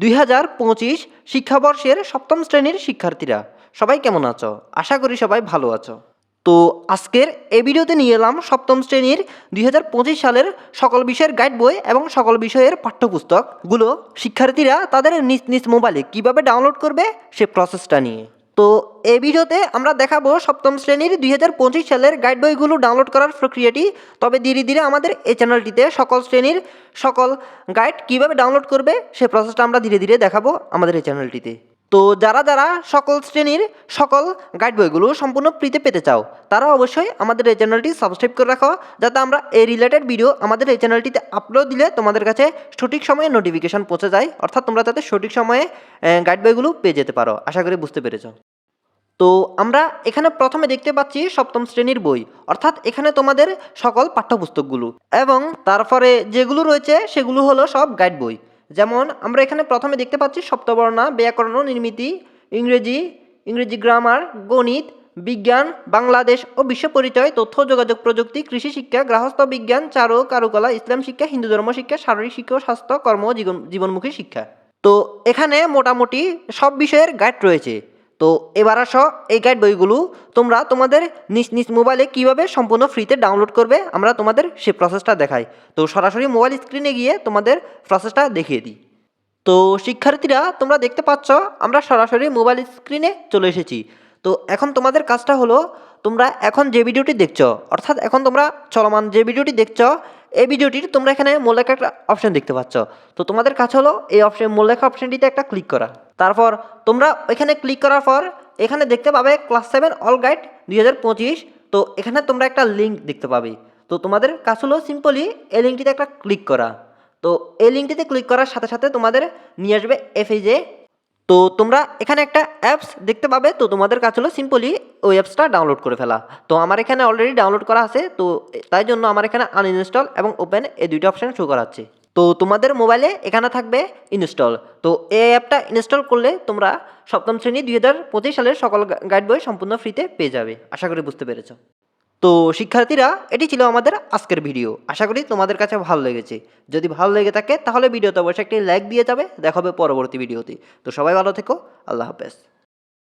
দুই হাজার পঁচিশ শিক্ষাবর্ষের সপ্তম শ্রেণির শিক্ষার্থীরা, সবাই কেমন আছো? আশা করি সবাই ভালো আছো। তো আজকের এ ভিডিওতে নিয়ে এলাম সপ্তম শ্রেণির দুই হাজার পঁচিশ সালের সকল বিষয়ের গাইড বই এবং সকল বিষয়ের পাঠ্যপুস্তকগুলো শিক্ষার্থীরা তাদের নিজ নিজ মোবাইলে কীভাবে ডাউনলোড করবে সে প্রসেসটা নিয়ে। তো এই ভিডিওতে আমরা দেখাবো সপ্তম শ্রেণির দুই হাজার পঁচিশ সালের গাইড বইগুলো ডাউনলোড করার প্রক্রিয়াটি। তবে ধীরে ধীরে আমাদের এই চ্যানেলটিতে সকল শ্রেণির সকল গাইড কীভাবে ডাউনলোড করবে, সে প্রসেসটা আমরা ধীরে ধীরে দেখাবো আমাদের এই চ্যানেলটিতে তো যারা যারা সকল শ্রেণির সকল গাইড বইগুলো সম্পূর্ণ ফ্রিতে পেতে চাও, তারা অবশ্যই আমাদের এই চ্যানেলটি সাবস্ক্রাইব করে রাখো, যাতে আমরা এই রিলেটেড ভিডিও আমাদের এই চ্যানেলটিতে আপলোড দিলে তোমাদের কাছে সঠিক সময়ে নোটিফিকেশন পৌঁছে যায়, অর্থাৎ তোমরা যাতে সঠিক সময়ে গাইড বইগুলো পেয়ে যেতে পারো। আশা করি বুঝতে পেরেছ। তো আমরা এখানে প্রথমে দেখতে পাচ্ছি সপ্তম শ্রেণির বই, অর্থাৎ এখানে তোমাদের সকল পাঠ্যপুস্তকগুলো। এবং তারপরে যেগুলো রয়েছে সেগুলো হলো সব গাইড বই। যেমন আমরা এখানে প্রথমে দেখতে পাচ্ছি সপ্তবর্ণা, ব্যাকরণ নির্মিতি, ইংরেজি ইংরেজি গ্রামার গণিত, বিজ্ঞান, বাংলাদেশ ও বিশ্ব পরিচয়, তথ্য, যোগাযোগ প্রযুক্তি, কৃষি শিক্ষা, গৃহস্থ বিজ্ঞান, চারু, কারুকলা, ইসলাম শিক্ষা, হিন্দু ধর্ম শিক্ষা, শারীরিক শিক্ষা, স্বাস্থ্য, কর্ম, জীবন, জীবনমুখী শিক্ষা। তো এখানে মোটামুটি সব বিষয়ের গাইড রয়েছে। তো এবার আসো, এই গাইড বইগুলো তোমরা তোমাদের নিজ নিজ মোবাইলে কীভাবে সম্পূর্ণ ফ্রিতে ডাউনলোড করবে, আমরা তোমাদের সে প্রসেসটা দেখাই। তো সরাসরি মোবাইল স্ক্রিনে গিয়ে তোমাদের প্রসেসটা দেখিয়ে দিই। তো শিক্ষার্থীরা, তোমরা দেখতে পাচ্ছ, আমরা সরাসরি মোবাইল স্ক্রিনে চলে এসেছি। তো এখন তোমাদের কাজটা হলো, তোমরা এখন যে ভিডিওটি দেখছ, অর্থাৎ এখন তোমরা চলমান যে ভিডিওটি দেখছ এই ভিডিওটির তোমরা এখানে মূল্যলেখা একটা অপশন দেখতে পাচ্ছ। তো তোমাদের কাছে হলো এই অপশন মূল্যলেখা অপশনটিতে একটা ক্লিক করা। তারপর তোমরা এখানে ক্লিক করার পর এখানে দেখতে পাবে ক্লাস সেভেন অল গাইড দুই হাজার পঁচিশ। তো এখানে তোমরা একটা লিঙ্ক দেখতে পাবে। তো তোমাদের কাজ হলো সিম্পলি এই লিঙ্কটিতে একটা ক্লিক করা। তো এই লিঙ্কটিতে ক্লিক করার সাথে সাথে তোমাদের নিয়ে আসবে এফএজে তো তোমরা এখানে একটা অ্যাপস দেখতে পাবে। তো তোমাদের কাছে হলো সিম্পলি ওই অ্যাপসটা ডাউনলোড করে ফেলা। তো আমার এখানে অলরেডি ডাউনলোড করা আছে। তো তাই জন্য আমার এখানে আনইনস্টল এবং ওপেন এই দুইটা অপশান শো করাচ্ছে। তো তোমাদের মোবাইলে এখানে থাকবে ইনস্টল তো এই অ্যাপটা ইনস্টল করলে তোমরা সপ্তম শ্রেণি দুই হাজার পঁচিশ সালের সকল গাইড বই সম্পূর্ণ ফ্রিতে পেয়ে যাবে। আশা করি বুঝতে পেরেছ। তো শিক্ষার্থীরা, এটি ছিল আমাদের আজকের ভিডিও আশা করি তোমাদের কাছে ভালো লেগেছে। যদি ভালো লেগে থাকে, তাহলে ভিডিওতে অবশ্যই একটি লাইক দিয়ে যাবে। দেখা হবে পরবর্তী ভিডিওতে তো সবাই ভালো থেকো। আল্লাহ হাফেজ।